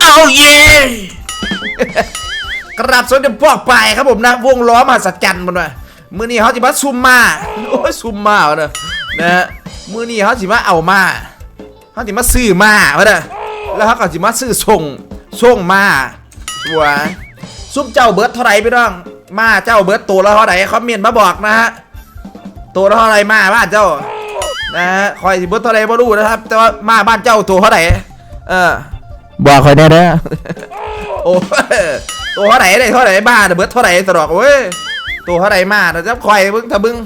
เอาเย่กราบสวัสดีพวกไปครับผมนะวงล้อมหัศจรรย์มันว่ามือนี้เขาจะมาซุ่มมาโอ้ยซุ่มมาเนอะนะฮะมือนี้เขาจะมาเอามาเขาจะมาซื้อมาเนอะแล้วเขาก็จะมาซื้อส่งส่งมาชัวซุ่มเจ้าเบิร์ดเท่าไรพี่น้องมาเจ้าเบิร์ดตัวละเท่าไร่คอมเมนต์มาบอกนะฮะตัวละเท่าไรมาบ้านเจ้านะฮะคอยสิเบิร์ดเท่าไรไม่รู้นะครับ แต่ว่ามาบ้านเจ้าตัวเท่าไรเออ บอกคอยได้เด้อโอ้ตัวเท่าไหร่ได้เท่าไหร่บ้าเบิดเท่าไหร่ตลอดเว้ยตัวเท่าไหร่มาแต่จะคอยเบิ้งถ้าเบิ้ง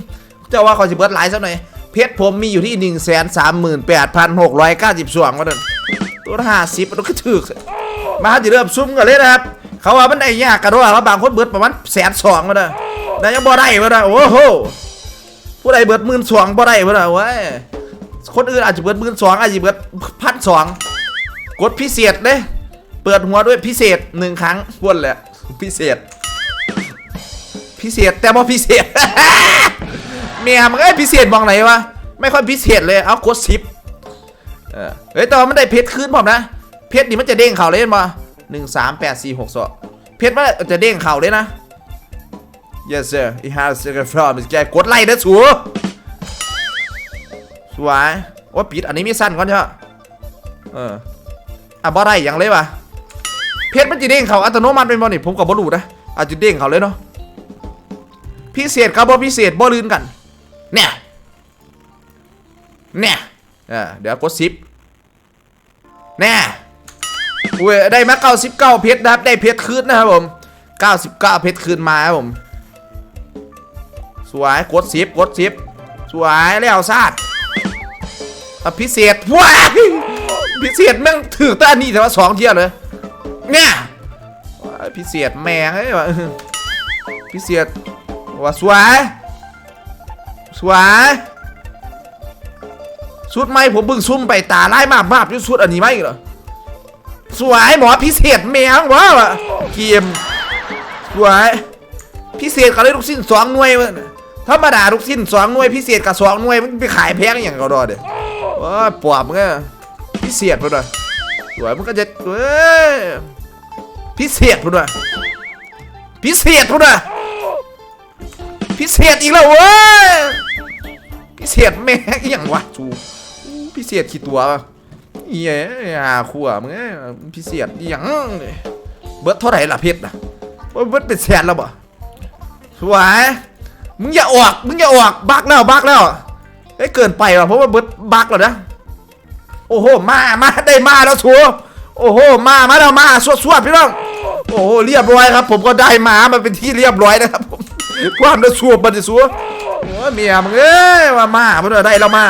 เจ้าว่าคอยสิเบิดหลายสักหน่อยเพชรผมมีอยู่ที่หนึ่งแสนสามหมื่นแปดพันหกร้อยเก้าสิบสองก็เดินตัวห้าสิบมันก็ถือมาจะเริ่มซุ่มกันเลยนะครับ เขาว่ามันได้ยากกันด้วยว่าบางคนเบิดประมาณแสนสองก็เด้อแต่ยังบ่ได้ก็เด้อโอ้โหผู้ใดเบิดหมื่นสองบ่ได้ก็เด้อเว้ยคนอื่นอาจจะเบิดหมื่นสองอาจจะเบิดพันสอง กดพิเศษเลยเปิดหัวด้วยพิเศษหนึ่งครั้งพวนแหละพิเศษ พิเศษแต่บ่พิเศษเมียมันก็พิเศษมองไหนวะไม่ค่อยพิเศษเลยเอากดซิปเออเฮ้ยแต่ว่ามันได้เพชรขึ้นผมนะ เพชรนี่มันจะเด้งเข่าเลยมาหนึ่งสามแปดสี่หกสองเพชรมันจะเด้งเข่าเลยนะ yes sir it has a from แกกดไล่นะสัวสวยว่าปิดอันนี้ม่สั้นก่อนเถอะเออ อะบ่ได้อย่างเลยวะเพชรมันจะเด้งเขาอัตโนมัติเป็นบอลนี่ผมกับบอลูนะอาจจะเด้งเขาเลยเนาะพิเศษกับบ่พิเศษบ่ลืนกัน เนี่ยเนี่ยเดี๋ยวกดซิปแน่อุ้ยได้มาเก้าสิบเก้าเพชรนะครับ ได้เพชรคืนนะครับผมเก้าสิบเก้าเพชรคืนมาครับผม สวยกดซิปกดซิปสวยแล้วซาดพิเศษว้าย พิเศษแม่งถือตอันนี้แต่ว่าสองเที่ยวเลยเนี่ยพิเศษแม่งเอ้วะพิเศษว่าสวยสวยสุดไหมผมบึ้งซุ่มไปตาไล่มาบมาบยุ่สุดอันนี้ไหมเหรอสวยหมอพิเศษแม่งวะเกมสวยพิเศษก็เลยลูกสิ้นสองหน่วยเว้ยธรรมดาลูกสิ้นสองหน่วยพิเศษกับสองหน่วยมันไปขายแพงอย่างเขาดอเด้ว้าปอบมึงอะ พิเศษพุ่นว่ะสวยมันก็จะเว้ยพิเศษพุ่นว่ะพิเศษพุ่นว่ะพิเศษอีกแล้วเว้ยพิเศษแม่งอย่างวะจูพิเศษขี้ตัวเหี้ยอ่าขัวมึงเอ้ยพิเศษอย่างเบิร์ดเท่าไหร่ล่ะเพชรนะเบิร์ดเป็นแสนแล้วบ่สวยมึงอย่าออกมึงอย่าออกบักแล้วบักแล้วเอ้ยเกินไปว่ะเพราะว่าเบิร์ดบักแล้วนะ โอ้โหมามาได้มาแล้วชัวโอ้โหมามาแล้วมาสวดสวดพี่น้องโอ้โหเรียบร้อยครับ ผมก็ได้มามาเป็นที่เรียบร้อยนะครับผมความได้สวดบันได้สวดโอ้เมียมึงเอ้ยว่ามาเมื่อได้แล้วมา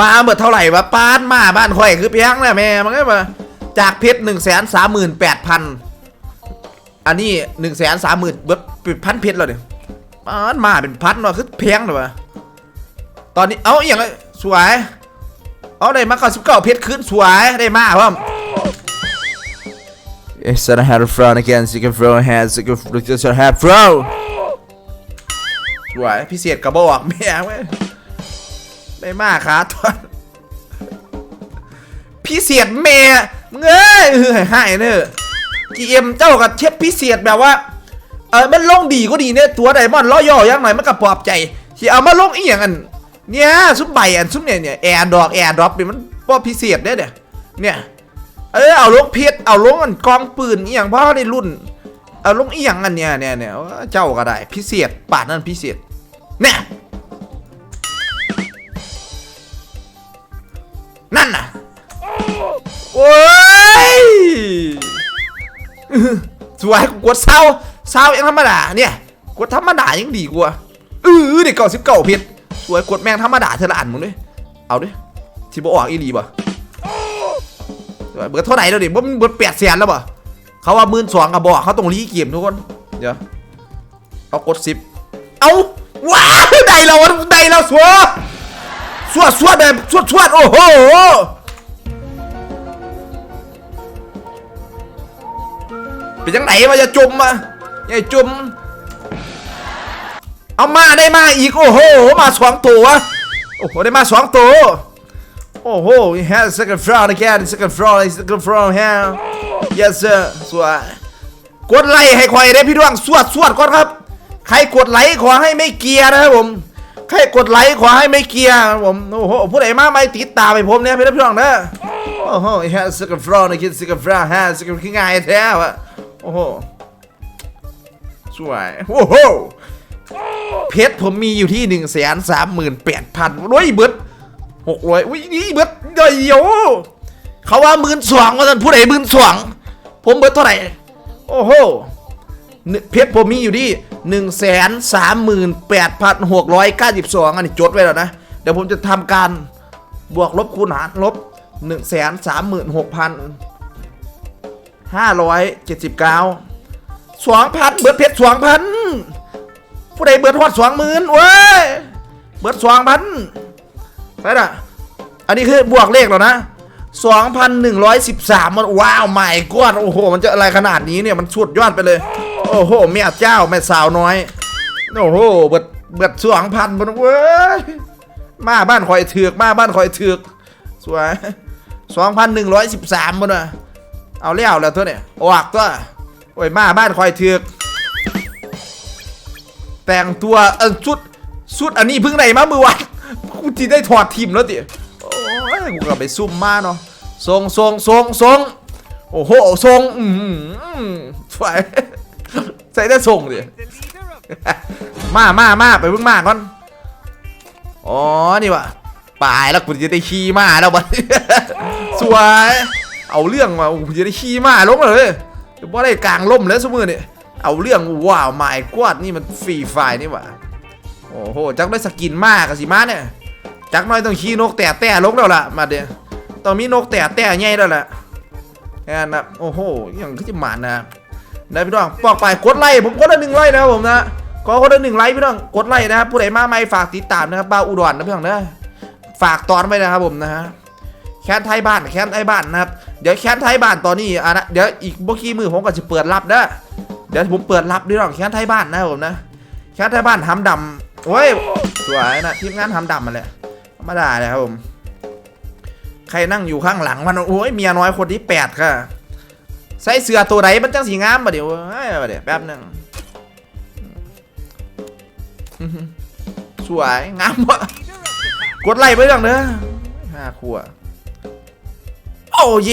มาเมื่อเท่าไหร่วะปานมาบ้านข่อยคือเพียงนะแม่มึงเอ้ยมาจากเพชรหนึ่งแสนสามหมื่นแปดพันอันนี้หนึ่งแสนสามหมื่นเบิดป็นพันเพชรแล้วเนี่ยปานมาเป็นพันว่ะคือเพียงเลยวะตอนนี้เอ้าอย่างไรสวย เอาได้มาเก้าสิบเก้าเพชรขึ้นสวยได้มาพิ่ม It's a head front again second throw hand second throw just head throw สวยพิเศษกระบอกแม่เว้ยได้มาขาตอนพิเศษแม่มึงยเฮ้ยให้เนอะจีเอ็มเจ้ากับเชฟพิเศษแบบว่า เออมันลงดีก็ดีเนี่ยตัวไดมอนด์ล้อย่อยังหน่อยมันก็ปอบใจที่เอามาลงอีหยังอัน เนี่ยซุ้มใบอันซุ้มเนี่ยเนี่ยแอร์ดอกแอร์ดรอปเนี่ยมันป้อพิเศษเนี่ยเนี่ยเนี่ยเออเอาลงเพชรเอาลงอันกองปืนอีหยังเพราะในรุ่น เอาลงอีหยังอันเนี่ยเนี่ยเนี่ยเจ้าก็ได้พิเศษป่านนั้นพิเศษเนี่ยนั่นน่ะโอ้ยสวยกดเศร้าเศร้ายังธรรมดาเนี่ยกดธรรมดายังดีกว่าเออเด็กเก่าสิบเก่าเพชร สวยกดแม่งธรรมดาเธอละอันมึงด้วยเอาดิที่บออกอีหลีบ่เบิร์เท่าไหร่แล้วดิบ่มันเบิร์แปดแสนแล้วบ่เขาว่ามื่นสองกับบอกเขาต้องรีเกมทุกคน เดี๋ยวเอากดสิบเอาว้าได้แล้วได้แล้วสวยสวดสวดแบบสวดสวโอ้โหเป็นจังไหนมาจะจุ่มมาอย่าจุ่ม เอามาได้มาอีกโอ้โหมาสองตัวโอ้โหได้มาสองตัวโอ้โห he has second floor again second floor second floor here yes sir สวยกดไลค์ให้คอยได้พี่ดวงสวดสวดก่อนครับ ใครกดไลค์ขอให้ไม่เกียร์นะครับผมใครกดไลค์ขอให้ไม่เกียร์ครับผมโอ้โหผู้ใดมาไม่ติดตามไปผมเนี่ยพี่ดวงนะโอ้โห he has second floor นะคิด second floor has second คือง่ายแท้วะโอ้โหสวยโอ้โห เพชรผมมีอยู่ที่หนึ่งแสนสามหมื่นแปดพันร้อยเบิดหกร้อยอุ้ยนี่เบิดเดียวเขาว่าหมื่นสองว่าท่านผู้ใดหมื่นสองผมเบิดเท่าไหร่ โอ้โหเพชรผมมีอยู่ที่หนึ่งแสนสามหมื่นแปดพันหกร้อยเก้าสิบสองอันนี้จดไว้แล้วนะ เดี๋ยวผมจะทำการบวกลบคูณหารลบหนึ่งแสนสามหมื่นหกพันห้าร้อยเจ็ดสิบเก้าสองพันเบิดเพชรสองพัน ผู้ใดเบิดฮอดสองหมื่นเว้ย เบิดสองพันใช่ละอันนี้คือบวกเลขแล้วนะสองพันหนึ่งร้อยสิบสามมันว้าวใหม่ก้อนโอ้โห มันจะอะไรขนาดนี้เนี่ย มันสุดยอดไปเลย โอ้โหแม่เจ้าแม่สาวน้อย โอ้โห เบิดเบิดสองพันมันเว้ย มาบ้านคอยเถือก มาบ้านคอยเถือก สวยสองพันหนึ่งร้อยสิบสามมันอะเอาเลี้ยวแล้วตัวเนี่ยออกตัวโอ้ยมาบ้านคอยเถือก แต่งตัวเออชุดชุดอันนี้เพิ่งไหนมาเมื่อวานกูจีได้ถอดทีมแล้วติโอ้ยกูกลับไปซุ่มมาเนาะทรงทรงทรงทรงโอ้โหทรงอืมสวยใส่ได้ทรงดิมามามาไปเพิ่งมาก่อนอ๋อนี่วะปายแล้วกูจะได้ขี่มาแล้วบัดนี้สวย เอาเรื่องมากูจะได้ขี่มาลงเลยเดี๋ยวบ่ได้กลางล่มแล้วสมือเนี่ย เอาเรื่องว้าวไม่กวาดนี่มันฟรีไฟนี่หว่าโอ้โหจักได้สกินมากอะสิมาเนี่ยจักน้อยต้องขี่นกแต่แต่ลงแล้วล่ะมาเดี๋ยวต้องมีนกแต่แต่ใหญ่แล้วล่ะงานนะโอ้โหอย่างขึ้นจะหมานนะนะพี่น้องบอกไปกดไลค์ผมกดละหนึ่งไลค์นะครับผมนะก็กดละหนึ่งไลค์พี่น้องกดไลค์นะครับผู้ใดมาใหม่ฝากติดตามนะครับบ้าอุดรนะพี่น้องนะฝากตอนไว้นะครับผมนะฮะแคนไทยบ้านแคนไทยบ้านนะครับเดี๋ยวแคนไทยบ้านตอนนี้อะนะเดี๋ยวอีกเมื่อกี้มือผมก็จะเปิดรับนะ เดี๋ยวผมเปิดรับด้วยหรอกแคนไทยบ้านนะผมนะแคนไทยบ้านทำดำโอ้ยสวยนะทีมงานทำดำมาเลยธรรมดาเลยครับผม ใครนั่งอยู่ข้างหลังมันโอ้ยเมียน้อยคนที่แปดค่ะใส่เสื้อตัวไหนมันจังสีงามมาเดี๋ยวอ้ยมาเดี๋ยวแป๊บนึงสวยงามวะกดไลค์ไปเรื่องเด้อห้าขวบโอ้ย